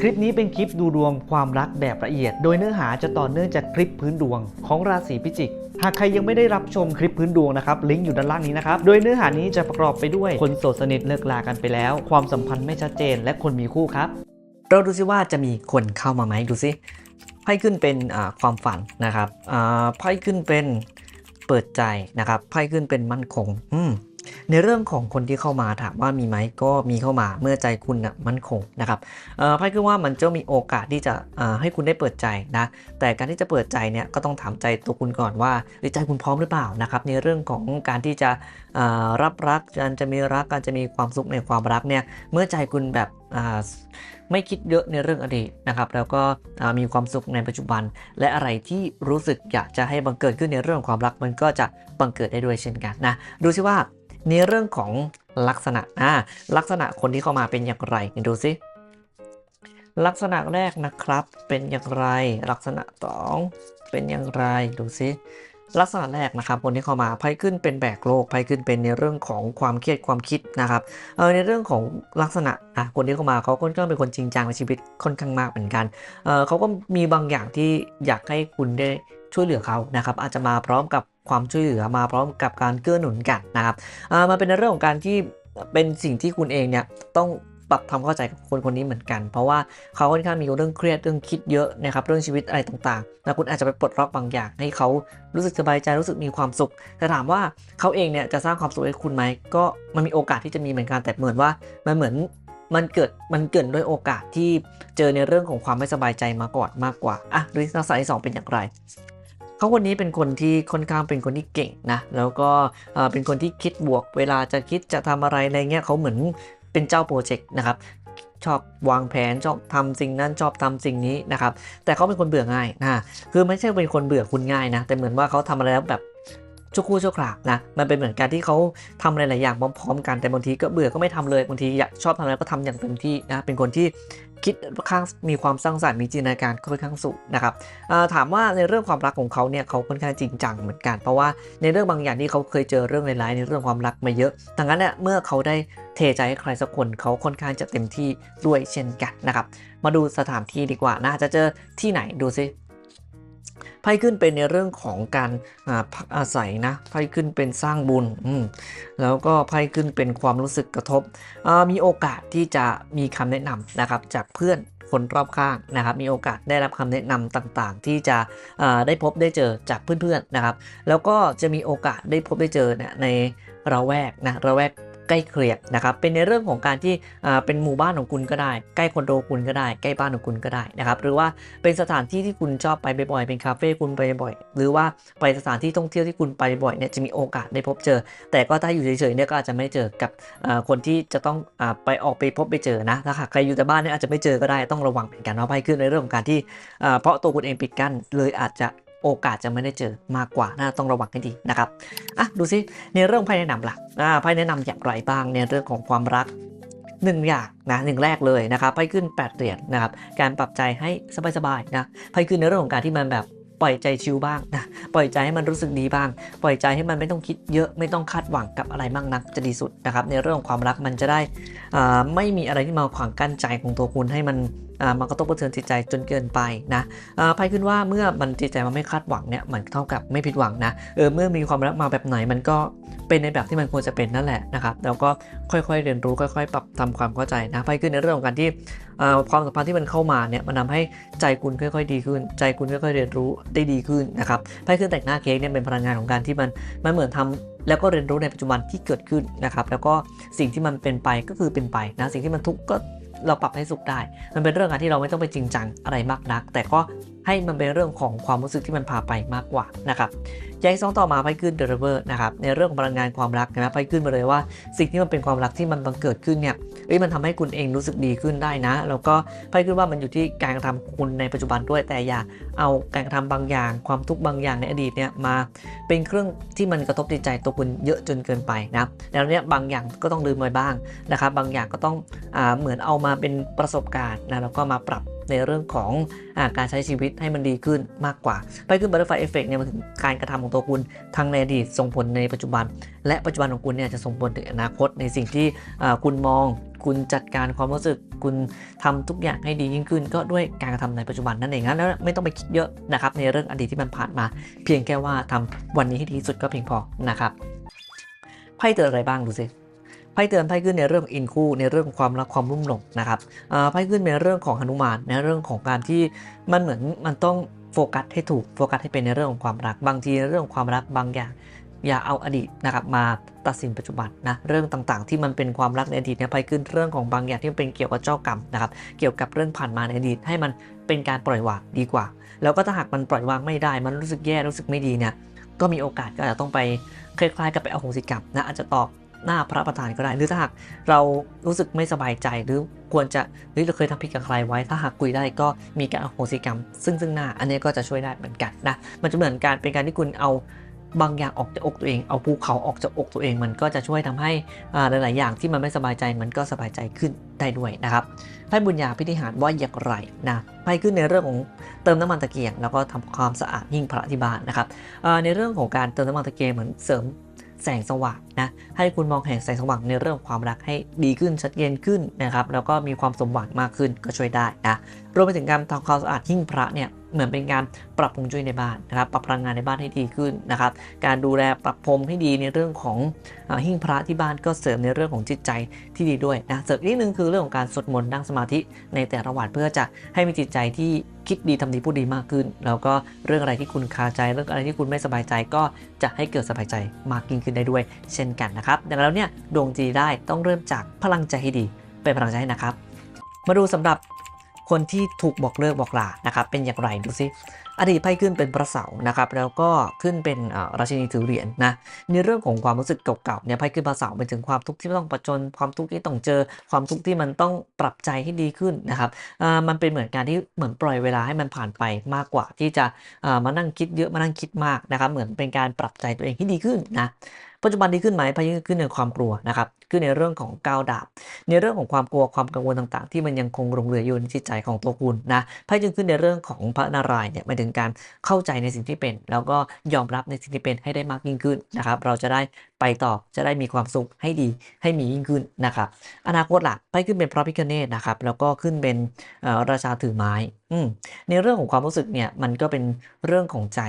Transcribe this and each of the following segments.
คลิปนี้เป็นคลิปดูดวงความรักแบบละเอียด โดยเนื้อหาจะต่อเนื่องจากคลิปพื้นดวงของราศีพิจิก หากใครยังไม่ได้รับชมคลิปพื้นดวงนะครับ ลิงก์อยู่ด้านล่างนี้นะครับ โดยเนื้อหานี้จะประกอบไปด้วยคนโสดสนิทเลิกลากันไปแล้ว ความสัมพันธ์ไม่ชัดเจน และคนมีคู่ครับ เราดูซิว่าจะมีคนเข้ามาไหมดูซิไพ่ขึ้นเป็นความฝันนะครับไพ่ขึ้นเป็นเปิดใจนะครับไพ่ขึ้นเป็นมั่นคงอืม ในเรื่องของคนที่เข้ามาถามว่ามีไหมก็มีเข้ามาเมื่อใจคุณนะมั่นคงนะครับอ่อไพ่คือว่ามันจะมีโอกาสที่จะอ่าให้คุณได้เปิดใจนะแต่การที่จะเปิดใจเนี่ยก็ต้องถามใจตัวคุณก่อนว่าใจคุณพร้อมหรือเปล่านะครับในเรื่องของการที่จะอ่ารับรักการจะมีรักการจะมีความสุขในความรักเนี่ยเมื่อใจคุณแบบอ่าไม่คิดเยอะในเรื่องอดีตนะครับแล้วก็มีความสุขในปัจจุบัน และอะไรที่รู้สึกอยากจะให้บังเกิดขึ้นในเรื่องของความรักมันก็จะบังเกิดได้ด้วยเช่นกันนะดูซิว่า ในเรื่องของลักษณะอ่าลักษณะคนที่เข้ามาเป็นอย่างไรดูซิลักษณะแรกนะครับเป็นอย่างไร ลักษณะสองเป็นอย่างไรดูซิลักษณะแรกนะครับคนที่เข้ามาไพ่ขึ้นเป็นแบกโลกไพ่ขึ้นเป็นในเรื่องของความเครียดความคิดนะครับเออในเรื่องของลักษณะอะคนที่เข้ามาเขาค่อนข้างเป็นคนจริงจังในชีวิตค่อนข้างมากเหมือนกันเออเขาก็มีบางอย่างที่อยากให้คุณได้ ช่วยเหลือเขานะครับอาจจะมาพร้อมกับความช่วยเหลือมาพร้อมกับการเกื้อหนุนกันนะครับมาเป็นเรื่องของการที่เป็นสิ่งที่คุณเองเนี่ยต้องปรับความเข้าใจกับคนคนนี้เหมือนกัน เพราะว่าเขาค่อนข้างมีเรื่องเครียดเรื่องคิดเยอะนะครับเรื่องชีวิตอะไรต่างๆแล้วคุณอาจจะไปปลดล็อกบางอย่าง ให้เขารู้สึกสบายใจรู้สึกมีความสุข แต่ถามว่าเขาเองเนี่ยจะสร้างความสุขให้คุณไหมก็มันมีโอกาสที่จะมีเหมือนกันแต่เหมือนว่ามันเหมือนมันเกิดมันเกิดด้วยโอกาสที่เจอในเรื่องของความไม่สบายใจมาก่อนมากกว่าอะดูที่ลักษณะที่สองเป็นอย่างไร เขาคนนี้เป็นคนที่ค่อนข้างเป็นคนที่เก่งนะแล้วก็เป็นคนที่คิดบวก เวลาจะคิดจะทำอะไรในเงี้ยเขาเหมือนเป็นเจ้าโปรเจกต์นะครับชอบวางแผนชอบทำสิ่งนั้นชอบทำสิ่งนี้นะครับแต่เขาเป็นคนเบื่อง่ายนะคือไม่ใช่เป็นคนเบื่อคุณง่ายนะแต่เหมือนว่าเขาทำอะไรแล้วแบบ ชั่วครู่ชั่วคราวนะมันเป็นเหมือนการที่เขาทำหลายๆอย่างพร้อมๆกันแต่บางทีก็เบื่อก็ไม่ทำเลยบางทีอยากชอบทำอะไรก็ทำอย่างเต็มที่นะเป็นคนที่คิดค้างมีความสร้างสรรค์มีจินตนาการค่อนข้างสูงนะครับถามว่าในเรื่องความรักของเขาเนี่ยเขาค่อนข้างจริงจังเหมือนกัน เพราะว่าในเรื่องบางอย่างที่เขาเคยเจอเรื่องร้ายๆในเรื่องความรักมาเยอะดังนั้นเนี่ยเมื่อเขาได้เทใจให้ใครสักคนเขาค่อนข้างจะเต็มที่ด้วยเช่นกันนะครับ มาดูสถานที่ดีกว่าน่าจะเจอที่ไหนดูซิ ไพ่ขึ้นเป็นในเรื่องของการพักอาศัยนะไพ่ขึ้นเป็นสร้างบุญแล้วก็ไพ่ขึ้นเป็นความรู้สึกกระทบ มีโอกาสที่จะมีคำแนะนำนะครับจากเพื่อนคนรอบข้างนะครับ มีโอกาสได้รับคำแนะนำต่างๆ ที่จะได้พบได้เจอจากเพื่อนๆนะครับ แล้วก็จะมีโอกาสได้พบได้เจอในระแวกนะระแวก ใกล้เคียงนะครับเป็นในเรื่องของการที่เป็นหมู่บ้านของคุณก็ได้ ใกล้คอนโดคุณก็ได้ใกล้บ้านของคุณก็ได้นะครับหรือว่าเป็นสถานที่ที่คุณชอบไปบ่อยๆเป็นคาเฟ่คุณไปบ่อยหรือว่าไปสถานที่ท่องเที่ยวที่คุณไปบ่อยเนี่ยจะมีโอกาสได้พบเจอ แต่ก็ถ้าอยู่เฉยๆเนี่ยก็อาจจะไม่เจอกับคนที่จะต้องไปออกไปพบไปเจอนะถ้าหากใครอยู่แต่บ้านเนี่ยอาจจะไม่เจอก็ได้ต้องระวังเหมือนกันเนาะไพ่ขึ้นในเรื่องของการที่เพราะตัวคุณเองปิดกั้นเลยอาจจะ โอกาสจะไม่ได้เจอมากกว่าน่าต้องระวังให้ดีนะครับอะดูซิในเรื่องไพ่แนะนำล่ะอ่าไพ่แนะนำอย่างไรบ้างในเรื่องของความรักหนึ่งอย่างนะหนึ่งแรกเลยนะครับไพ่ขึ้น8เหรียญนะครับการปรับใจให้สบายๆนะไพ่ขึ้นในเรื่องของการที่มันแบบปล่อยใจชิลบ้างนะปล่อยใจให้มันรู้สึกดีบ้าง ปล่อยใจให้มันไม่ต้องคิดเยอะไม่ต้องคาดหวังกับอะไรมากนักจะดีสุดนะครับในเรื่องของความรักมันจะได้อ่าไม่มีอะไรที่มาขวางกั้นใจของตัวคุณให้มัน มากระทบกระเทือนจิตใจจนเกินไปนะไพ่ขึ้นว่าเมื่อมันจิตใจมันไม่คาดหวังเนี่ยมันเท่ากับไม่ผิดหวังนะเออเมื่อมีความรักมาแบบไหนมันก็เป็นในแบบที่มันควรจะเป็นนั่นแหละนะครับแล้วก็ค่อยๆเรียนรู้ค่อย ๆ ปรับทำความเข้าใจนะไปขึ้นในเรื่องของการที่ความสัมพันธ์ที่มันเข้ามาเนี่ยมันทาให้ใจคุณค่อย ๆ ดีขึ้น ใจคุณค่อยๆเรียนรู้ได้ดีขึ้นนะครับไพ่ขึ้นแต่งหน้าเค้กเนี่ยเป็นพลังงานของการที่มันมันเหมือนทำแล้วก็เรียนรู้ในปัจจุบันที่เกิดขึ้นนะครับ แล้วก็สิ่งที่มันเป็นไปก็คือเป็นไปนะ สิ่งที่มันทุกข์ก็ เราปรับให้สุขได้ มันเป็นเรื่องงานที่เราไม่ต้องไปจริงจังอะไรมากนัก แต่ก็ให้มันเป็นเรื่องของความรู้สึกที่มันพาไปมากกว่านะครับย้ายซองต่อมาไพ่ขึ้นเดอะเวอร์นะครับในเรื่องของพลังงานความรักนะไพ่ขึ้นมาเลยว่าสิ่งที่มันเป็นความรักที่มันบังเกิดขึ้นเนี่ยเอ้ยมันทำให้คุณเองรู้สึกดีขึ้นได้นะ แล้วก็ไพ่ขึ้นว่ามันอยู่ที่การกระทำคุณในปัจจุบันด้วยแต่อย่าเอาการกระทำบางอย่าง ความทุกข์บางอย่างในอดีตเนี่ยมาเป็นเครื่องที่มันกระทบจิตใจตัวคุณเยอะจนเกินไปนะแล้วเนี่ยบางอย่างก็ต้องลืมไว้บ้างนะครับบางอย่างก็ต้องอเหมือนเอามาเป็นประสบการณ์นะแล้วก็มาปรับ ในเรื่องของอการใช้ชีวิตให้มันดีขึ้นมากกว่า ไปขึ้นบัตเตอร์ไฟเอฟเฟกเนี่ยมันถึงการกระทำของตัวคุณทั้งในอดีตส่งผลในปัจจุบัน และปัจจุบันของคุณเนี่ยจะส่งผลถึงอนาคตในสิ่งที่คุณมอง คุณจัดการความรู้สึกคุณทำทุกอย่างให้ดียิ่งขึ้น ก็ด้วยการกระทำในปัจจุบันนั่นเองนะแล้วไม่ต้องไปคิดเยอะนะครับในเรื่องอดีตที่มันผ่านมา เพียงแค่ว่าทำวันนี้ให้ดีที่สุดก็เพียงพอนะครับไพ่เตืออะไรบ้างดูสิ พ่เตือนไพ่ขึ้นในเรื่องอินคู่ในเรื่องของความรักความรุ่มหลงนะครับไพ่ขึ้นในเรื่องของหนุมานในเรื่องของการที่มันเหมือนมันต้องโฟกัสให้ถูกโฟกัสให้เป็นในเรื่องของความรัก บางทีในเรื่องของความรักบางอย่างอย่าเอาอดีตนะครับมาตัดสินปัจจุบันนะเรื่องต่างๆ ที่มันเป็นความรักในอดีตเนี่ยไปขึ้นเรื่องของบางอย่างที่เป็นเกี่ยวกับเจ้ากรรมนะครับเกี่ยวกับเรื่องผ่านมาในอดีตให้มันเป็นการปล่อยวางดีกว่า แล้วก็ถ้าหากมันปล่อยวางไม่ได้ มันรู้สึกแย่รู้สึกไม่ดีเนี่ยก็มีโอกาสก็อาจจะต้องไปคล้ายๆกับไปเอาโหสิกรรมนะอาจจะตอบ หน้าพระประธานก็ได้ หรือถ้าหากเรารู้สึกไม่สบายใจหรือควรจะหรือเราเคยทำผิดกับใครไว้ ถ้าหากคุยได้ก็มีการอโหสิกรรม ซึ่งซึ่งหน้าอันนี้ก็จะช่วยได้เหมือนกันนะมันจะเหมือนการเป็นการที่คุณเอาบางอย่างออกจากอกตัวเอง เอาภูเขาออกจากอกตัวเอง มันก็จะช่วยทำให้อ่าหลาย ๆ อย่างที่มันไม่สบายใจมันก็สบายใจขึ้นได้ด้วยนะครับไพ่บุญญาพิธีหารว่าอย่างไรนะไพ่ขึ้นในเรื่องของเติมน้ำมันตะเกียง แล้วก็ทำความสะอาดหิ้งพระที่บ้านนะครับในเรื่องของการเติมน้ำมันตะเกียงเหมือนเสริม แสงสว่างนะให้คุณมองเห็นแสงสว่างในเรื่องความรักให้ดีขึ้นชัดเจนขึ้นนะครับแล้วก็มีความสมหวังมากขึ้นก็ช่วยได้นะรวมไปถึงการทำความสะอาดหิ้งพระเนี่ยเหมือนเป็นการปรับปรุงจุ้ยในบ้านนะครับปรับพลังงานในบ้านให้ดีขึ้นนะครับ การดูแลปรับพรมให้ดีในเรื่องของอหิ้งพระที่บ้านก็เสริมในเรื่องของจิตใจที่ดีด้วยนะเสริมนิดนึงคือเรื่องของการสวดมนต์นั่งสมาธิในแต่ละวันเพื่อจะให้มีจิตใจที่คิดดีทำดีพูดดีมากขึ้น แล้วก็เรื่องอะไรที่คุณคาใจเรื่องอะไรที่คุณไม่สบายใจก็จะให้เกิดสบายใจมากยิ่งขึ้นได้ด้วย เช่นกันนะครับดังนั้นแล้วเนี่ยดวงจีได้ต้องเริ่มจากพลังใจให้ดี เป็นพลังใจให้นะครับ มาดูสำหรับ คนที่ถูกบอกเลิกบอกลานะครับเป็นอย่างไรดูซิอดีตไพ่ขึ้นเป็นพระเสาร์นะครับแล้วก็ขึ้นเป็นราชินีถือเหรียญนะในเรื่องของความรู้สึกเก่าๆเนี่ยไพ่ขึ้นพระเสาร์เป็นถึงความทุกข์ที่ต้องประจนความทุกข์ที่ต้องเจอ ความทุกข์ที่มันต้องปรับใจให้ดีขึ้นนะครับมันเป็นเหมือนการที่เหมือนปล่อยเวลาให้มันผ่านไปมากกว่าที่จะมานั่งคิดเยอะมานั่งคิดมากนะครับเหมือนเป็นการปรับใจตัวเองให้ดีขึ้นนะปัจจุบันดีขึ้นไหมพายุขึ้นในความกลัวนะครับขึ้นในเรื่องของก้าวดาบ ในเรื่องของความกลัวความกังวลต่างๆ ที่มันยังคงหลงเหลืออยู่ในจิตใจของตัวคุณนะไพ่จึงขึ้นในเรื่องของพระนารายณ์เนี่ยหมายถึงการเข้าใจในสิ่งที่เป็น แล้วก็ยอมรับในสิ่งที่เป็นให้ได้มากยิ่งขึ้นนะครับ เราจะได้ไปต่อจะได้มีความสุขให้ดีให้มียิ่งขึ้นนะครับอนาคตหล่ะไพ่ขึ้นเป็นพระพิฆเนศนะครับแล้วก็ขึ้นเป็นราชาถือไม้อืในเรื่องของความรู้สึกเนี่ยมันก็เป็นเรื่องของใจ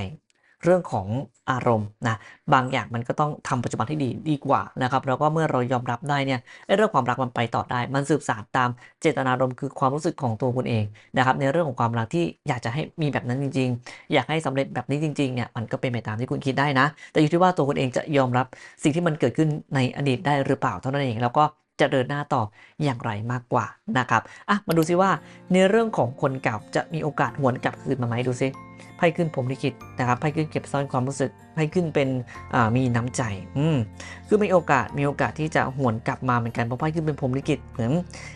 เรื่องของอารมณ์นะบางอย่างมันก็ต้องทำปัจจุบันที่ดีดีกว่านะครับแล้วก็เมื่อเรายอมรับได้เนี่ยเรื่องความรักมันไปต่อได้ มันสืบสานตามเจตนารมณ์คือความรู้สึกของตัวคุณเองนะครับในเรื่องของความรักที่อยากจะให้มีแบบนั้นจริง ๆ อยากให้สำเร็จแบบนี้จริงๆเนี่ยมันก็เป็นไปตามที่คุณคิดได้นะ แต่อยู่ที่ว่าตัวคุณเองจะยอมรับสิ่งที่มันเกิดขึ้นในอดีตได้หรือเปล่าเท่านั้นเองแล้วก็ จะเดินหน้าต่ออย่างไรมากกว่านะครับอะมาดูซิว่าในเรื่องของคนเก่าจะมีโอกาสหวนกลับคืนมาไหมดูซิไพ่ขึ้นผมลิขิตนะครับไพ่ขึ้นเก็บซ่อนความรู้สึกไพ่ขึ้นเป็นมีน้ำใจอืมคือมีโอกาสมีโอกาสที่จะหวนกลับมาเหมือนกันเพราะไพ่ขึ้นเป็นผมลิขิตเหมือน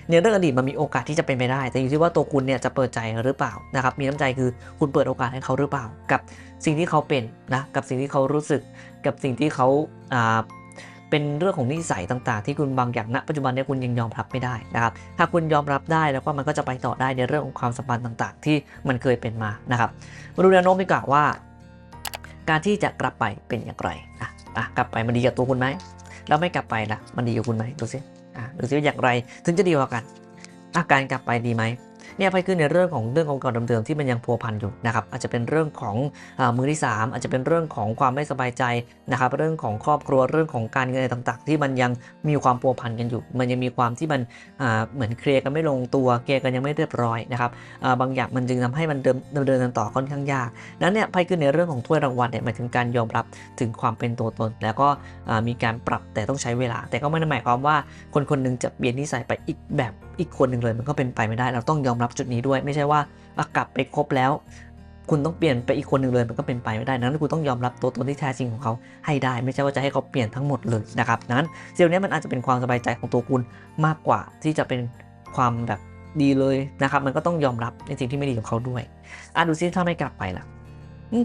ในเรื่องอดีตมันมีโอกาสที่จะเป็นไปได้ แต่อยู่ที่ว่าตัวคุณเนี่ยจะเปิดใจหรือเปล่านะครับมีน้ำใจคือคุณเปิดโอกาสให้เขาหรือเปล่า กับสิ่งที่เขาเป็นนะกับสิ่งที่เขารู้สึก กับสิ่งที่เขาอ่า เป็นเรื่องของนิสัยต่างๆ ที่คุณบางอย่างณปัจจุบันเนี่ยคุณยังยอมรับไม่ได้นะครับ ถ้าคุณยอมรับได้แล้วก็มันก็จะไปต่อได้ในเรื่องของความสัมพันธ์ต่างๆ ที่มันเคยเป็นมานะครับมาดูแนวโน้มดีกว่าว่า การที่จะกลับไปเป็นอย่างไรอะอะกลับไปมันดีกับตัวคุณไหมแล้วไม่กลับไปล่ะมันดีกับคุณไหมดูสิอะดูสิว่าอย่างไรถึงจะดีกว่ากันอาการกลับไปดีไหม เนี่ยไปขึ้นในเรื่องของเรื่องของก่าเดิมๆที่มันยังพัวพันอยู่นะครับอาจจะเป็นเรื่องของอมือที่ 3 อาจจะเป็นเรื่องของความไม่สบายใจนะครับเรื่องของครอบครัวเรื่องของการเงินอะไรต่างๆ ที่มันยังมีความพัวพันกันอยู่ มันยังมีความที่มันเหมือนเคลียร์กันไม่ลงตัวเคลียร์กันยังไม่เรียบร้อยนะครับบางอย่างมันจึงทำให้มันเดิมดำเนินกันต่อค่อนข้างยากนั้นเนี่ยไพ่ขึ้นในเรื่องของถ้วยรางวัลเนี่ยหมายถึงการยอมรับถึงความเป็นตัวตน แล้วก็มีการปรับแต่ต้องใช้เวลา แต่ก็ไม่ได้หมายความว่าคนคนหนึงจะเปลี่ยนนิสัยไปอีกแบบอีกคนหนึ่งเลยมันก็เป็นไปไม่ได้ เราต้องยอมรับจุดนี้ด้วย ไม่ใช่ว่ากลับไปคบแล้ว คุณต้องเปลี่ยนไปอีกคนหนึ่งเลยมันก็เป็นไปไม่ได้นั้นคุณต้องยอมรับตัวตนที่แท้จริงของเขาให้ได้ ไม่ใช่ว่าจะให้เขาเปลี่ยนทั้งหมดเลยนะครับนั้นสิ่งนี้มันอาจจะเป็นความสบายใจของตัวคุณมากกว่าที่จะเป็นความแบบดีเลยนะครับมันก็ต้องยอมรับในสิ่งที่ไม่ดีของเขาด้วยอะดูซิถ้าไม่กลับไปล่ะ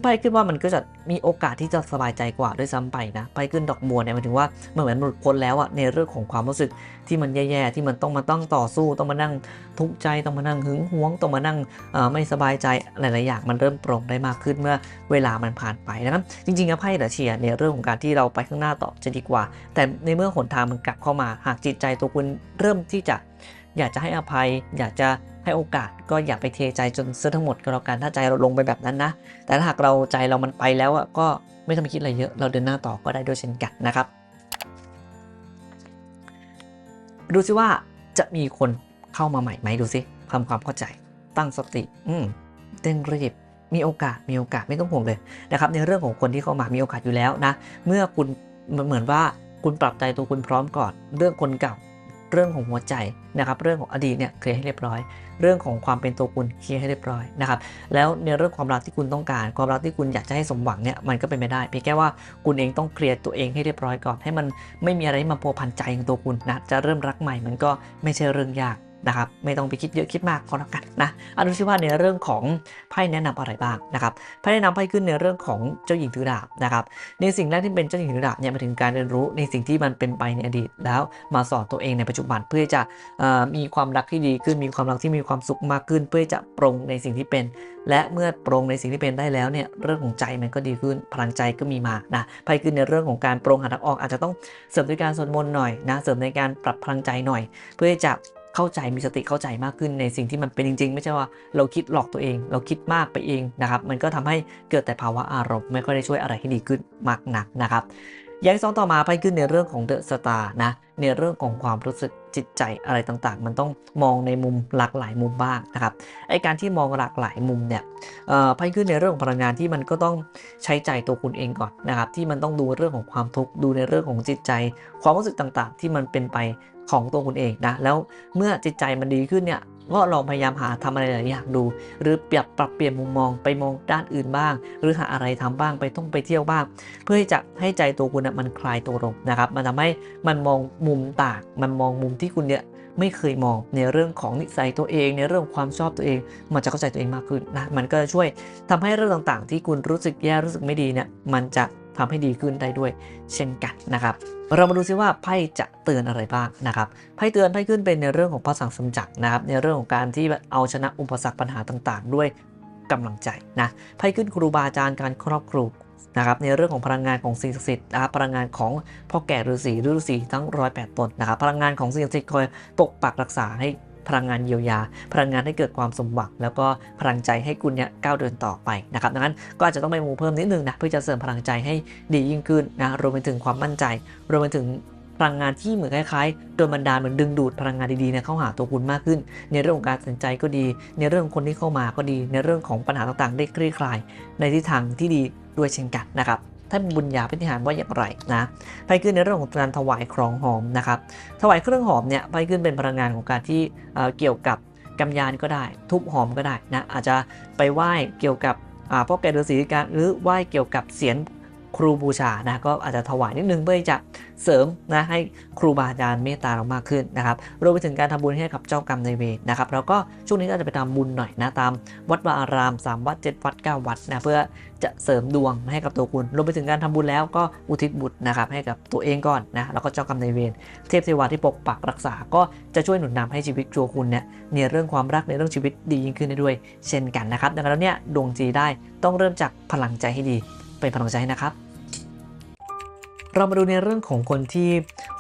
ไพ่ขึ้นว่ามันก็จะมีโอกาสที่จะสบายใจกว่าด้วยซ้ำไปนะไพ่ขึ้นดอกบัวเนี่ยหมายถึงว่ามันเหมือนหลุดพ้นแล้วอะในเรื่องของความรู้สึกที่มันแย่ๆที่มันต้องมาต้องต่อสู้ต้องมานั่งทุกข์ใจต้องมานั่งหึงหวงต้องมานั่งไม่สบายใจหลายๆอย่างมันเริ่มปร่งได้มากขึ้นเมื่อเวลามันผ่านไปนะครับจริงๆอะไพ่เดอเชียร์ในเรื่องของการที่เราไปข้างหน้าต่อจะดีกว่า แต่ในเมื่อหนทางมันกลับเข้ามา หากจิตใจตัวคุณเริ่มที่จะ อยากจะให้อภัย อยากจะให้โอกาสก็อย่าไปเทใจจนเสียทั้งหมดก็แล้วกันถ้าใจเราลงไปแบบนั้นนะ แต่ถ้าหากเราใจเรามันไปแล้วอะก็ไม่ต้องไปคิดอะไรเยอะ เราเดินหน้าต่อก็ได้ด้วยเช่นกันนะครับ ดูซิว่าจะมีคนเข้ามาใหม่ไหมดูซิทำความเข้าใจตั้งสติ อืมเร่งรีบมีโอกาสมีโอกาสไม่ต้องห่วงเลยนะครับในเรื่องของคนที่เข้ามามีโอกาสอยู่แล้วนะ เมื่อคุณมันเหมือนว่าคุณปรับใจตัวคุณพร้อมก่อน เรื่องคนเก่า เรื่องของหัวใจนะครับเรื่องของอดีตเนี่ยเคลียร์ให้เรียบร้อย เรื่องของความเป็นตัวคุณเคลียร์ให้เรียบร้อยนะครับแล้วในเรื่องความรักที่คุณต้องการ ความรักที่คุณอยากจะให้สมหวังเนี่ยมันก็เป็นไม่ได้เพียงแค่ว่าคุณเองต้องเคลียร์ตัวเองให้เรียบร้อยก่อนให้มันไม่มีอะไรมาพัวพันใจของตัวคุณนะจะเริ่มรักใหม่มันก็ไม่ใช่เรื่องยาก นะครับไม่ต้องไปคิดเยอะคิดมากก็แล้วกันนะอะดูซิว่าในเรื่องของไพ่แนะนำอะไรบ้างนะครับไพ่แนะนำไพ่ขึ้นในเรื่องของเจ้าหญิงถือดาบนะครับในสิ่งแรกที่เป็นเจ้าหญิงถือดาบเนี่ยมาถึงการเรียนรู้ในสิ่งที่มันเป็นไปในอดีต แล้วมาสอนตัวเองในปัจจุบันเพื่อจะออมีความรักที่ดีขึ้นมีความรักที่มีความสุขมากขึ้น เพื่อจะปรงในสิ่งที่เป็น และเมื่อปรงในสิ่งที่เป็นได้แล้วเนี่ยเรื่องของใจมันก็ดีขึ้นพลังใจก็มีมานะไพ่ขึ้นในเรื่องของการปรงหาทางออกอาจจะต้องเสริมด้วยการสวดมนต์หน่อยนะเสริมในการปรับพลังใจหน่อย เพื่อจะ เข้าใจมีสติเข้าใจมากขึ้นในสิ่งที่มันเป็นจริง ๆ ไม่ใช่ว่าเราคิดหลอกตัวเอง เราคิดมากไปเองนะครับ มันก็ทำให้เกิดแต่ภาวะอารมณ์ไม่ค่อยได้ช่วยอะไรให้ดีขึ้นมากนักนะครับอย่างที่สองต่อมาไปขึ้นในเรื่องของเดอะสตาร์นะในเรื่องของความรู้สึกจิตใจอะไรต่างๆ มันต้องมองในมุมหลากหลายมุมบ้างนะครับไอการที่มองหลากหลายมุมเนี่ยเอ่อไพ่ขึ้นในเรื่องของพลังงานที่มันก็ต้องใช้ใจตัวคุณเองก่อนนะครับที่มันต้องดูเรื่องของความทุกข์ดูในเรื่องของจิตใจ ความรู้สึกต่างๆ ที่มันเป็นไป ของตัวคุณเองนะแล้วเมื่อจิตใจมันดีขึ้นเนี่ยก็ลองพยายามหาทำอะไรหลายอย่างดู หรือเปรียบปรับเปลี่ยนมุมมองไปมองด้านอื่นบ้าง หรือหาอะไรทำบ้างไปท่องไปเที่ยวบ้าง เพื่อที่จะให้ใจตัวคุณน่ะมันคลายตัวลงนะครับมันทำให้มันมองมุมต่างมันมองมุมที่คุณเนี่ยไม่เคยมองในเรื่องของนิสัยตัวเองในเรื่องของความชอบตัวเอง มันจะเข้าใจตัวเองมากขึ้นนะมันก็จะช่วยทำให้เรื่องต่างๆ ที่คุณรู้สึกแย่รู้สึกไม่ดีเนี่ยมันจะทำให้ดีขึ้นได้ด้วยเช่นกันนะครับ เรามาดูซิว่าไพ่จะเตือนอะไรบ้างนะครับไพ่เตือนไพ่ขึ้นเป็นในเรื่องของพระสังสมจักรนะครับในเรื่องของการที่เอาชนะอุปสรรคปัญหาต่าง ๆ ด้วยกำลังใจนะไพ่ขึ้นครูบาอาจารย์การครอบครูนะครับในเรื่องของพลังงานของสิ่งศักดิ์สิทธิ์นะครับพลังงานของพ่อแก่ฤาษีฤาษีทั้งร้อยแปดตนนะครับพลังงานของสิ่งศักดิ์สิทธิ์คอยปกปักรักษาให้ พลังงานเยียวยา พลังงานให้เกิดความสมหวังแล้วก็พลังใจให้คุณเนี่ยก้าวเดินต่อไปนะครับดังนั้นก็อาจจะต้องไปมูเพิ่มนิดนึงนะเพื่อจะเสริมพลังใจให้ดียิ่งขึ้นนะรวมไปถึงความมั่นใจ รวมไปถึงพลังงานที่เหมือนคล้ายๆ โดนบันดาลเหมือนดึงดูดพลังงานดีๆเนี่ยเข้าหาตัวคุณมากขึ้น ในเรื่องของการตัดสินใจก็ดี ในเรื่องของคนที่เข้ามาก็ดี ในเรื่องของปัญหาต่างๆ ได้คลี่คลาย ในทิศทางที่ดีด้วยเช่นกันนะครับ ท่านบุญญาพิธิหารว่าอย่างไรนะไปขึ้นในเรื่องของการถวายครองหอมนะครับถวายเครื่องหอมเนี่ยไปขึ้นเป็นพลังงานของการที่เเกี่ยวกับกำยานก็ได้ ทุบหอมก็ได้นะอาจจะไปไหว้เกี่ยวกับพ่อแก่ฤาษีการหรือไหว้เกี่ยวกับเสียน ครูบูชานะก็อาจจะถวายนิดนึงเพื่อจะเสริมนะให้ครูบาอาจารย์เมตตาเรามากขึ้นนะครับรวมไปถึงการทำบุญให้กับเจ้ากรรมนายเวรนะครับแล้วก็ช่วงนี้ก็จะไปทำบุญหน่อยนะตามวัดวาอาราม 3 วัด 7 วัด 9 วัดนะเพื่อจะเสริมดวงให้กับตัวคุณรวมไปถึงการทำบุญแล้วก็อุทิศบุตรนะครับให้กับตัวเองก่อนนะแล้วก็เจ้ากรรมนายเวรเทพเทวาที่ปกปักรักษาก็จะช่วยหนุนนำให้ชีวิตตัวคุณเนี่ยในเรื่องความรักในเรื่องชีวิตดียิ่งขึ้นได้ด้วย เช่นกันนะครับดังนั้นเนี่ยดวงจีได้ต้องเริ่มจากพลังใจให้ดีเป็นพลังใจนะครับ เรามาดูในเรื่องของคนที่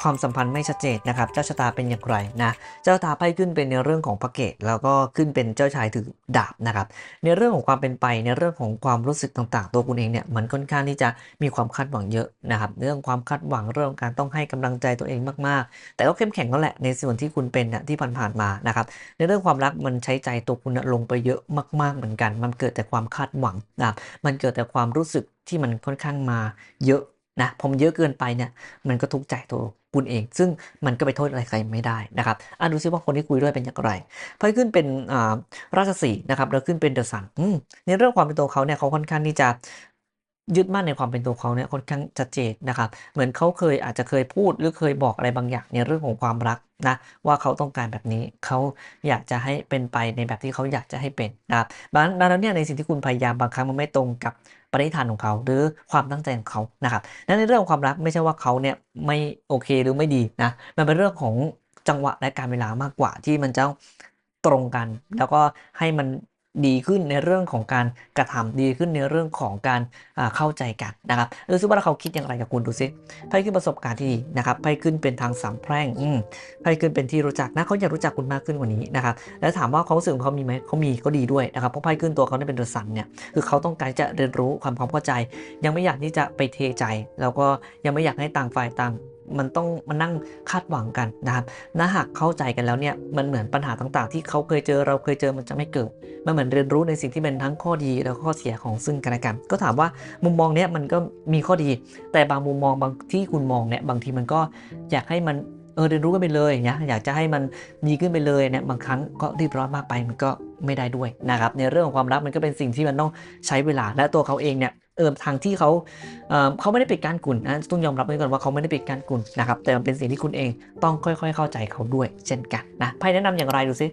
ความสัมพันธ์ไม่ชัดเจนนะครับ เจ้าชะตาเป็นอย่างไรนะ เจ้าชะตาไพ่ขึ้นเป็นในเรื่องของพระเกตแล้วก็ขึ้นเป็นเจ้าชายถือดาบนะครับ ในเรื่องของความเป็นไปในเรื่องของความรู้สึกต่างๆ ตัวคุณเองเนี่ยมันค่อนข้างที่จะมีความคาดหวังเยอะนะครับ เรื่องความคาดหวังเรื่องการต้องให้กำลังใจตัวเองมากๆ แต่ก็เข้มแข็งแล้วแหละในส่วนที่คุณเป็นนะที่ผ่านๆมานะครับ ในเรื่องความรักมันใช้ใจตัวคุณลงไปเยอะมาก ๆเหมือนกัน มันเกิดแต่ความคาดหวังนะครับมันเกิดแต่ความรู้สึกที่มันค่อนข้างมาเยอะ นะพอมเยอะเกินไปเนี่ยมันก็ทุกข์ใจตัวคุณเอง ซึ่งมันก็ไปโทษอะไรใครไม่ได้นะครับอะดูซิว่าคนที่คุยด้วยเป็นอย่างไรพ่ขึ้นเป็นราชสีนะครับแล้วขึ้นเป็นเดอะสันในเรื่องความเป็นตัวเขาเนี่ยเขาค่อนข้างที่จะยึดมั่นในความเป็นตัวเขาเนี่ยค่อนข้างชัดเจนนะครับ เหมือนเขาเคยอาจจะเคยพูดหรือเคยบอกอะไรบางอย่างในเรื่องของความรักนะว่าเขาต้องการแบบนี้เขาอยากจะให้เป็นไปในแบบที่เขาอยากจะให้เป็นนะครับดังนั้นดังนั้นเนี่ยในสิ่งที่คุณพยายามบางครั้งมันไม่ตรงกับ ปณิธานของเขา หรือความตั้งใจของเขานะครับนั้นในเรื่องของความรักไม่ใช่ว่าเขาเนี่ยไม่โอเคหรือไม่ดีนะมันเป็นเรื่องของจังหวะและการเวลามากกว่าที่มันจะตรงกัน แล้วก็ให้มัน ดีขึ้นในเรื่องของการกระทำดีขึ้นในเรื่องของการเข้าใจกันนะครับดูซิว่าเขาคิดอย่างไรกับคุณดูซิไพ่ขึ้นประสบการณ์ที่ดีนะครับไพ่ขึ้นเป็นทางสามแพร่งไพ่ขึ้นเป็นที่รู้จักนะเขาอยากรู้จักคุณมากขึ้นกว่านี้นะครับแล้วถามว่าเขารู้สึกของเขามีไหมเขามีก็ดีด้วยนะครับเพราะไพ่ขึ้นตัวเขาเนี่ยเป็นเดอะซันเนี่ยคือเขาต้องการจะเรียนรู้ความความเข้าใจ ยังไม่อยากที่จะไปเทใจ แล้วก็ยังไม่อยากให้ต่างฝ่ายต่าง มันต้องมานั่งคาดหวังกันนะครับถ้าหากเข้าใจกันแล้วเนี่ยมันเหมือนปัญหาต่าง ๆ ที่เขาเคยเจอเราเคยเจอมันจะไม่เกิด มันเหมือนเรียนรู้ในสิ่งที่เป็นทั้งข้อดีแล้วก็ข้อเสียของซึ่งกันและกัน ก็ถามว่ามุมมองเนี้ยมันก็มีข้อดี แต่บางมุมมองบางที่คุณมองเนี่ยบางทีมันก็อยากให้มันเออเรียนรู้กันไปเลยนะอยากจะให้มันดีขึ้นไปเลยเนี่ยบางครั้งก็รีบร้อนมากไปมันก็ไม่ได้ด้วยนะครับในเรื่องของความรักมันก็เป็นสิ่งที่มันต้องใช้เวลาและตัวเขาเองเนี่ย เออทางที่เขาเออเขาไม่ได้ปิดการกุ่นนะต้องยอมรับไว้ก่อนว่าเขาไม่ได้ปิดการกุ่นนะครับแต่มันเป็นสิ่งที่คุณเองต้องค่อย ๆ เข้าใจเขาด้วยเช่นกันนะไพ่แนะนำอย่างไรดูซิ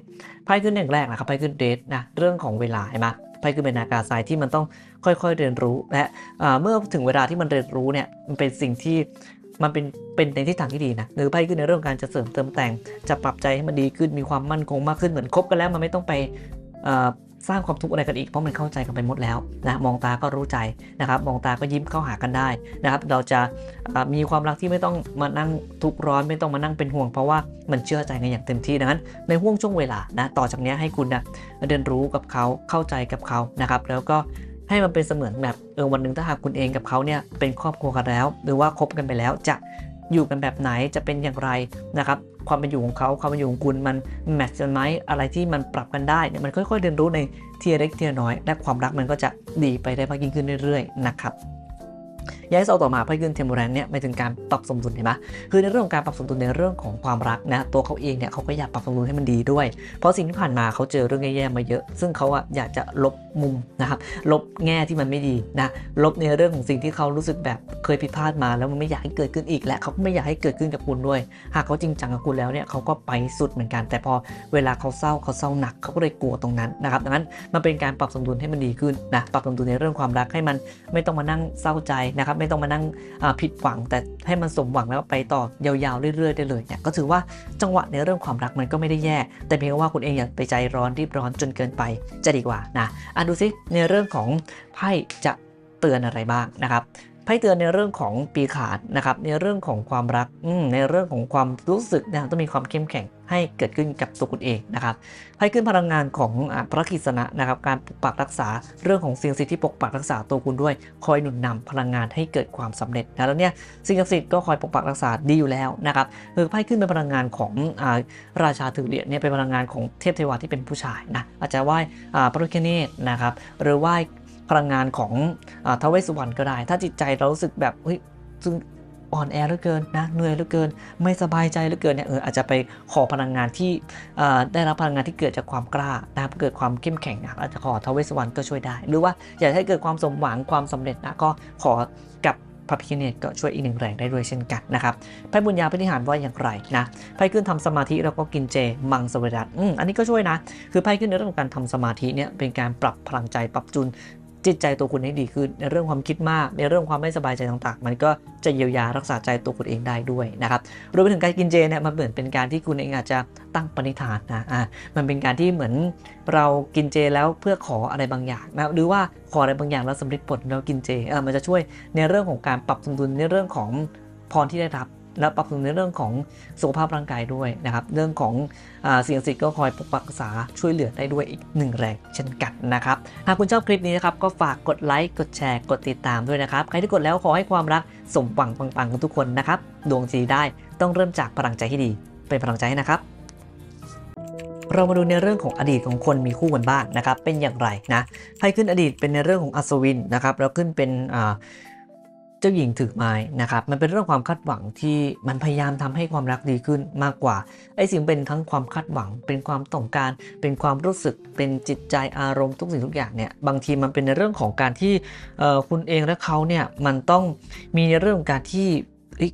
ไพ่ขึ้นอย่างแรกนะครับไพ่ขึ้นเดทนะเรื่องของเวลาเห็นไหมไพ่ขึ้นเป็นอากาศทรายที่มันต้องค่อยๆเรียนรู้ และเมื่อถึงเวลาที่มันเรียนรู้เนี่ยมันเป็นสิ่งที่มันเป็นเป็นในทิศทางที่ดีนะหรือไพ่ขึ้นในเรื่องของการจะเสริมเติมแต่ง จะปรับใจให้มันดีขึ้นมีความมั่นคงมากขึ้นเหมือนคบกันแล้วมันไม่ต้องไป สร้างความทุกข์อะไรกันอีก เพราะมันเข้าใจกันไปหมดแล้วนะมองตาก็รู้ใจนะครับมองตาก็ยิ้มเข้าหากันได้นะครับเราจะมีความรักที่ไม่ต้องมานั่งทุกข์ร้อนไม่ต้องมานั่งเป็นห่วง เพราะว่ามันเชื่อใจกันอย่างเต็มที่ดังนั้น ในห่วงช่วงเวลานะต่อจากนี้ให้คุณนะเรียนรู้กับเขาเข้าใจกับเขานะครับแล้วก็ให้มันเป็นเสมือนแบบเออวันหนึ่งถ้าหากคุณเองกับเขาเนี่ยเป็นครอบครัวกันแล้ว หรือว่าคบกันไปแล้วจะ อยู่กันแบบไหนจะเป็นอย่างไรนะครับความเป็นอยู่ของเขาความเป็นอยู่ของคุณมันแมทช์กันไหมอะไรที่มันปรับกันได้เนี่ยมันค่อยๆเรียนรู้ในเทียเล็กเทียน้อย และความรักมันก็จะดีไปได้มากยิ่งขึ้นเรื่อยๆนะครับย้ายเสาต่อมาไพ่ขึ้นเทมโบแรนเนี่ยหมายถึงการปรับสมดุลเห็นไหมคือในเรื่องของการปรับสมดุลในเรื่องของความรักนะตัวเขาเองเนี่ยเขาก็อยากปรับสมดุลให้มันดีด้วย เพราะสิ่งที่ผ่านมาเขาเจอเรื่องแย่ๆมาเยอะ ซึ่งเขาอะอยากจะลบ มุมนะครับ ลบแง่ที่มันไม่ดีนะ ลบในเรื่องของสิ่งที่เขารู้สึกแบบเคยผิดพลาดมา แล้วมันไม่อยากให้เกิดขึ้นอีก และเขาก็ไม่อยากให้เกิดขึ้นกับคุณด้วย หากเขาจริงจังกับคุณแล้วเนี่ยเขาก็ไปสุดเหมือนกัน แต่พอเวลาเขาเศร้าเขาเศร้าหนักเขาก็เลยกลัวตรงนั้นนะครับ ดังนั้นมันเป็นการปรับสมดุลให้มันดีขึ้นนะ ปรับสมดุลในเรื่องความรักให้มันไม่ต้องมานั่งเศร้าใจนะครับ ไม่ต้องมานั่งผิดหวัง แต่ให้มันสมหวังแล้วไปต่อยาวๆเรื่อยๆได้เลยเนี่ย ก็ถือว่าจังหวะในเรื่องความรักมันก็ไม่ได้แย่ แต่เพียงว่าคุณเองอย่าไปใจร้อนรีบร้อนจนเกินไปจะดีกว่านะอะดูซิในเรื่องของไพ่จะเตือนอะไรบ้างนะครับ ไพ่เตือนในเรื่องของปีขานนะครับในเรื่องของความรักในเรื่องของความรู้สึกนะต้องมีความเข้มแข็งให้เกิดขึ้นกับตัวคุณเองนะครับไพ่ขึ้นพลังงานของอพระกิษณะนะครับการปกปักรักษาเรื่องของสิ่งศักดิ์สิทธิ์ที่ปกปักรักษาตัวคุณด้วย คอยหนุนนำพลังงานให้เกิดความสำเร็จนะแล้วเนี่ยสิ่งศักดิ์สิทธิ์ก็คอยปกปักรักษาดีอยู่แล้วนะครับคือไพ่ขึ้นเป็นพลังงานของอราชาถือเหรียญเนี่ยเป็นพลังงานของเทพเทวาที่เป็นผู้ชายนะอาจจะไหว้พระพิฆเนศนะครับหรือไหว้ พลังงานของอาท้าวเวสุวรรณก็ได้ ถ้าจิตใจเรารู้สึกแบบเฮ้ยซึ่งอ่อนแอเหลือเกินนะเหนื่อยเหลือเกิน ไม่สบายใจเหลือเกินเนี่ยเอออาจจะไปขอพลังงานที่ได้รับพลังงานที่เกิดจากความกล้านะครับเกิดความเข้มแข็งนะอาจจะขอท้าวเวสสุวรรณก็ช่วยได้ หรือว่าอยากให้เกิดความสมหวังความสำเร็จนะก็ขอกับพระพิเนศก็ช่วยอีกหนึ่งแรงได้ด้วยเช่นกันนะครับไพ่บุญญาพิธิหารว่าอย่างไรนะไพ่ขึ้นทำสมาธิแล้วก็กินเจมังสวิรัตอืมอันนี้ก็ช่วยนะ คือไพ่ขึ้นในเรื่องของการทำสมาธิเนี่ยเป็นการปรับพลังใจปรับจูน จิตใจตัวคุณให้ดีขึ้นในเรื่องความคิดมาก ในเรื่องความไม่สบายใจต่างๆ มันก็จะเยียวยารักษาใจตัวคุณเองได้ด้วยนะครับรวมไปถึงการกินเจเนี่ยมันเหมือนเป็นการที่คุณเองอาจจะตั้งปณิธานนะอ่ามันเป็นการที่เหมือนเรากินเจแล้วเพื่อขออะไรบางอย่างนะหรือว่าขออะไรบางอย่างแล้วสำเร็จผลแล้วกินเจเออมันจะช่วยในเรื่องของการปรับสมดุลในเรื่องของพรที่ได้รับ แล้วปรับปรุงในเรื่องของสุขภาพร่างกายด้วยนะครับ เรื่องของอเสียงสิทธิ์ก็คอยปกปักรักษาช่วยเหลือได้ด้วยอีกหนึ่งแรงเช่นกันนะครับหากคุณชอบคลิปนี้นะครับก็ฝากกดไลค์กดแชร์กดติดตามด้วยนะครับใครที่กดแล้วขอให้ความรักสมหวังปังๆกันทุกคนนะครับดวงจีได้ต้องเริ่มจากพลังใจที่ดี เป็นพลังใจให้นะครับเรามาดูในเรื่องของอดีตของคนมีคู่กันบ้างนะครับเป็นอย่างไรนะไพ่ขึ้นอดีตเป็นในเรื่องของอัศวินนะครับแล้วขึ้นเป็นอ่า จ้าหญิงถือไม้นะครับมันเป็นเรื่องความคาดหวังที่มันพยายามทำให้ความรักดีขึ้นมากกว่าไอ้สิ่งเป็นทั้งความคาดหวัง เป็นความต้องการ เป็นความรู้สึก เป็นจิตใจอารมณ์ทุกสิ่งทุกอย่างเนี่ยบางทีมันเป็นในเรื่องของการที่คุณเองและเขาเนี่ยมันต้องมีในเรื่องของการที่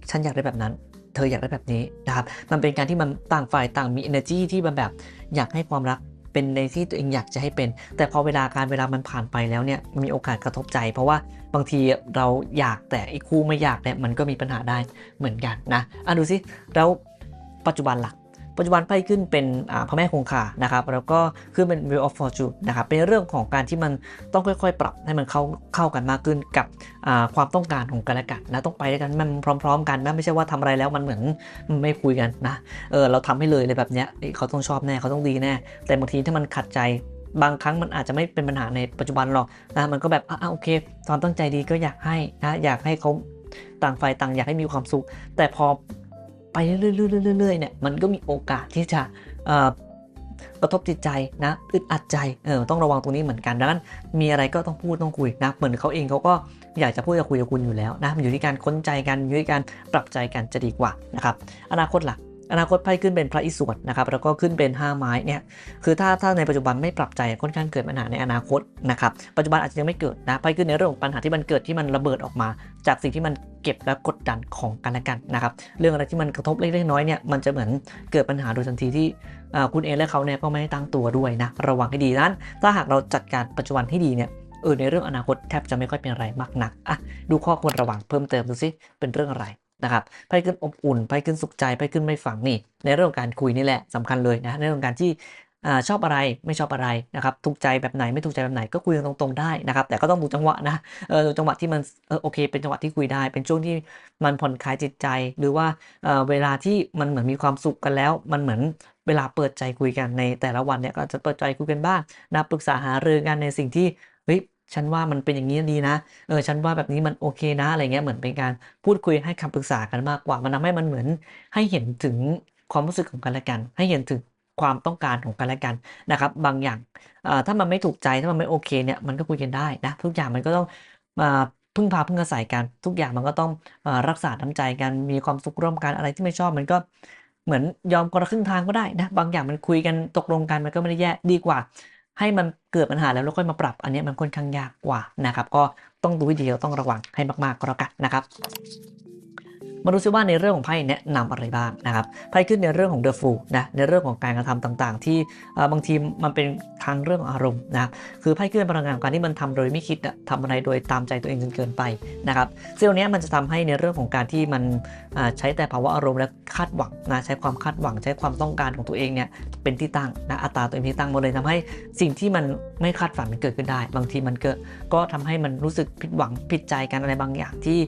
ฉันอยากได้แบบนั้นเธออยากได้แบบนี้นะครับ มันเป็นการที่มันต่างฝ่ายต่างมี energy ที่มันแบบอยากให้ความรัก เป็นในที่ตัวเองอยากจะให้เป็น แต่พอเวลาการเวลามันผ่านไปแล้วเนี่ยมีโอกาสกระทบใจ เพราะว่าบางทีเราอยากแต่อีกคู่ไม่อยากเนี่ยมันก็มีปัญหาได้เหมือนกันนะอะดูสิแล้วปัจจุบันหลัก ปัจจุบันไพ่ขึ้นเป็นอ่าพระแม่คงคานะครับแล้วก็ขึ้นเป็น Wheel of Fortune นะครับเป็นเรื่องของการที่มันต้องค่อยๆ ปรับให้มันเข้าเข้ากันมากขึ้นกับความต้องการของกันและกันนะต้องไปด้วยกันมันพร้อม ๆ กันนะไม่ใช่ว่าทำอะไรแล้วมันเหมือนไม่คุยกันนะเออเราทำให้เลยเลยแบบเนี้ยเขาต้องชอบแน่เขาต้องดีแน่แต่บางทีถ้ามันขัดใจบางครั้งมันอาจจะไม่เป็นปัญหาในปัจจุบันหรอกนะมันก็แบบอะอะโอเคความตั้งใจดีก็อยากให้นะอยากให้เขาต่างฝ่ายต่างอยากให้มีความสุข แต่พอ ไปเรื่อยๆเนี่ยมันก็มีโอกาสที่จะกระทบจิตใจนะอึดอัดใจเออต้องระวังตรงนี้เหมือนกันดังนั้นมีอะไรก็ต้องพูดต้องคุยนะเหมือนเขาเองเขาก็อยากจะพูดจะคุยกับคุณอยู่แล้วนะมันอยู่ที่การค้นใจกันอยู่ที่การปรับใจกันจะดีกว่านะครับอนาคตหล่ะ อนาคตไพ่ขึ้นเป็นพระอิศวรนะครับแล้วก็ขึ้นเป็น5ไม้เนี่ยคือถ้าถ้าในปัจจุบันไม่ปรับใจค่อนข้างเกิดปัญหาในอนาคตนะครับปัจจุบันอาจจะยังไม่เกิดนะไพ่ขึ้นในเรื่องของปัญหาที่มันเกิดที่มันระเบิดออกมา จากสิ่งที่มันเก็บและกดดันของกันและกันนะครับเรื่องอะไรที่มันกระทบเล็กๆน้อยๆเนี่ยมันจะเหมือนเกิดปัญหาโดยทันทีที่คุณเองและเขาเนี่ยก็ไม่ได้ตั้งตัวด้วยนะระวังให้ดีนั้น ถ้าหากเราจัดการปัจจุบันให้ดีเนี่ยเออในเรื่องอนาคตแทบจะไม่ค่อยเป็นอะไรมากนักอะดูข้อควรระวังเพิ่มเติมดูสิเป็นเรื่องอะไร นะครับไพ่ขึ้นอบอุ่นไพ่ขึ้นสุขใจไพ่ขึ้นไม่ฝังนี่ ในเรื่องการคุยนี่แหละสำคัญเลยนะในเรื่องการที่อชอบอะไรไม่ชอบอะไรนะครับถูกใจแบบไหนไม่ถูกใจแบบไหนก็คุยกันตรงๆได้นะครับ แต่ก็ต้องดูจังหวะนะเออดูจังหวะที่มันเออโอเค เป็นจังหวะที่คุยได้ เป็นช่วงที่มันผ่อนคลายจิตใจ หรือว่าเออเวลาที่มันเหมือนมีความสุขกันแล้ว มันเหมือนเวลาเปิดใจคุยกันในแต่ละวันเนี่ยก็จะเปิดใจคุยกันบ้างนะปรึกษาหารือกันในสิ่งที่ ฉันว่ามันเป็นอย่างนี้ดีนะเออฉันว่าแบบนี้มันโอเคนะอะไรเงี้ยเหมือนเป็นการพูดคุยให้คำปรึกษากันมากกว่า มันทำให้มันเหมือนให้เห็นถึงความรู้สึกของกันและกัน ให้เห็นถึงความต้องการของกันและกันนะครับบางอย่างเอ่อถ้ามันไม่ถูกใจถ้ามันไม่โอเคเนี่ยมันก็คุยกันได้นะทุกอย่างมันก็ต้องมาพึ่งพาพึ่งอาศัยกันทุกอย่างมันก็ต้องรักษาน้ำใจกันมีความสุขร่วมกันอะไรที่ไม่ชอบมันก็เหมือนยอมคนละครึ่งทางก็ได้นะบางอย่างมันคุยกันตกลงกันมันก็ไม่ได้แย่ดีกว่า ให้มันเกิดปัญหาแล้วแล้วค่อยมาปรับ อันนี้มันค่อนข้างยากกว่านะครับ ก็ต้องดูวิธีเราต้องระวังให้มากๆก็แล้วกันนะครับ มาดูซิว่าในเรื่องของไพ่แนะนำอะไรบ้างนะครับไพ่ขึ้นในเรื่องของ The Fool นะในเรื่องของการกระทำต่างๆ ที่บางทีมันเป็นทางเรื่องของอารมณ์นะคือไพ่ขึ้นพลังงานการที่มันทำโดยไม่คิดอะทำอะไรโดยตามใจตัวเองจนเกินไปนะครับซึ่งตรงนี้มันจะทำให้ในเรื่องของการที่มันใช้แต่ภาวะอารมณ์และคาดหวังนะใช้ความคาดหวังใช้ความต้องการของตัวเองเนี่ยเป็นที่ตั้งนะอัตราตัวเองที่ตั้งหมดเลยทำให้สิ่งที่มันไม่คาดฝันมันเกิดขึ้นได้ บางทีมันเกิดก็ทำให้มันรู้สึกผิดหวังผิดใจกันอะไรบางอย่างที่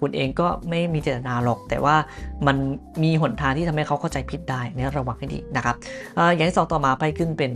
คุณเองก็ไม่มีเจตนาหรอก แต่ว่ามันมีหนทางที่ทำให้เขาเข้าใจผิดได้เนี่ยระวังให้ดีนะครับอย่างที่สองต่อมาไปขึ้นเป็น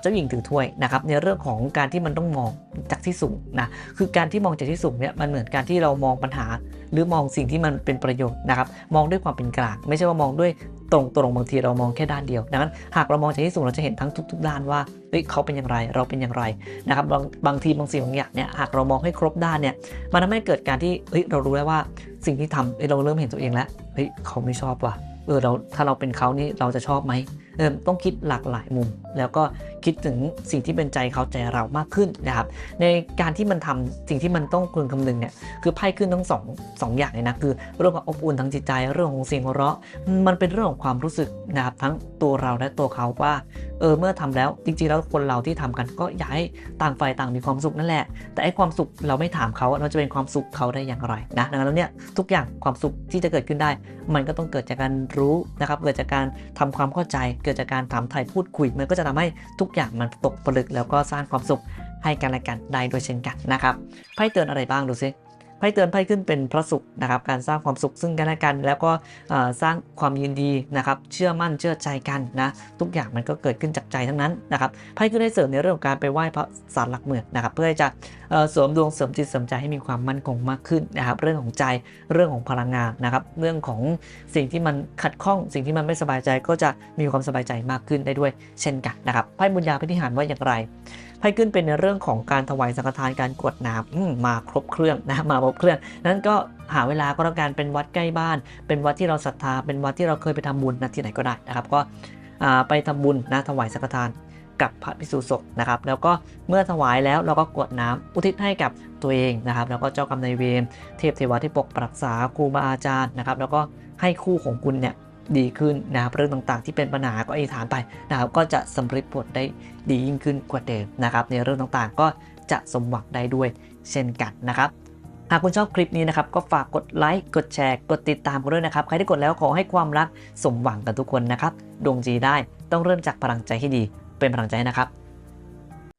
เจ้าหญิงถือถ้วยนะครับในเรื่องของการที่มันต้องมองจากที่สูงนะคือการที่มองจากที่สูงเนี่ยมันเหมือนการที่เรามองปัญหา หรือมองสิ่งที่มันเป็นประโยชน์นะครับมองด้วยความเป็นกลาง ไม่ใช่ว่ามองด้วย ตรงตรงๆบางทีเรามองแค่ด้านเดียวดังนั้นหากเรามองจากที่สูงเราจะเห็นทั้งทุก ๆ ด้านว่าเฮ้ยเขาเป็นอย่างไรเราเป็นอย่างไรนะครับบางบางทีบางสิ่งบางอย่างเนี่ยหากเรามองให้ครบด้านเนี่ยมันทำให้เกิดการที่เฮ้ยเรารู้แล้วว่าสิ่งที่ทำเฮ้ยเราเริ่มเห็นตัวเองแล้วเฮ้ยเขาไม่ชอบว่ะเออเราถ้าเราเป็นเขานี่เราจะชอบไหมเออต้องคิดหลากหลายมุม แล้วก็ คิดถึงสิ่งที่เป็นใจเขาใจเรามากขึ้นนะครับ ในการที่มันทำสิ่งที่มันต้องควรคำนึงเนี่ยคือไพ่ขึ้นทั้งสองสองอย่างเลยนะคือเรื่องของอบอุ่นทางจิตใจเรื่องของเสียงหัวเราะ มันเป็นเรื่องของความรู้สึกนะครับทั้งตัวเราและตัวเขาว่าเออเมื่อทำแล้วจริงๆแล้วคนเราที่ทำกันก็อยากให้ต่างฝ่ายต่างมีความสุขนั่นแหละ แต่ไอ้ความสุขเราไม่ถามเขาเราจะเป็นความสุขเขาได้อย่างไรนะดังนั้นแล้วเนี่ยทุกอย่างความสุขที่จะเกิดขึ้นได้ มันก็ต้องเกิดจากการรู้นะครับเกิดจากการทำความเข้าใจ เกิดจากการถามไถ่พูดคุย มันก็จะทำให้ทุกอย่างมันตกผลึกแล้วก็สร้างความสุขให้กันและกันได้โดยเช่นกันนะครับไพ่เตือนอะไรบ้างดูซิไพ่เตือนไพ่ขึ้นเป็นพระสุขนะครับ การสร้างความสุขซึ่งกันและกัน แล้วก็สร้างความยินดีนะครับ เชื่อมั่นเชื่อใจกันนะ ทุกอย่างมันก็เกิดขึ้นจากใจทั้งนั้นนะครับไพ่ขึ้นได้เสริมในเรื่องของการไปไหว้พระสารหลักเมืองนะครับ เพื่อที่จะ เสริมดวงเสริมจิตเสริมใจให้มีความมั่นคงมากขึ้นนะครับ เรื่องของใจเรื่องของพลังงานนะครับ เรื่องของสิ่งที่มันขัดข้อง สิ่งที่มันไม่สบายใจก็จะมีความสบายใจมากขึ้นได้ด้วย เช่นกันนะครับไพ่บุญญาพิธิหารว่าอย่างไรไพ่ขึ้นเป็นในเรื่องของการถวายสังฆทานการกรวดน้ำมาครบเครื่องนะมาครบเครื่อง นั้นก็หาเวลาก็แล้วกันเป็นวัดใกล้บ้าน เป็นวัดที่เราศรัทธา เป็นวัดที่เราเคยไปทำบุญนะที่ไหนก็ได้นะครับ ก็ไปทำบุญนะถวายสังฆทาน กับพระพิสุสงฆ์นะครับ แล้วก็เมื่อถวายแล้วเราก็กวดน้ำอุทิศให้กับตัวเองนะครับ แล้วก็เจ้ากรรมนายเวรเทพเทวาที่ปกปรักษาครูบาอาจารย์นะครับ แล้วก็ให้คู่ของคุณเนี่ยดีขึ้นนะครับเรื่องต่างๆ ที่เป็นปัญหาก็อธิษฐานไปนะครับ ก็จะสำเร็จผลได้ดียิ่งขึ้นกว่าเดิมนะครับ ในเรื่องต่างๆก็จะสมหวังได้ด้วยเช่นกันนะครับหากคุณชอบคลิปนี้นะครับ ก็ฝากกดไลค์กดแชร์ กดติดตามกันด้วยนะครับ ใครที่กดแล้วขอให้ความรักสมหวังกันทุกคนนะครับ ดวงจีได้ต้องเริ่มจากพลังใจที่ดี เป็นพลังใจนะครับ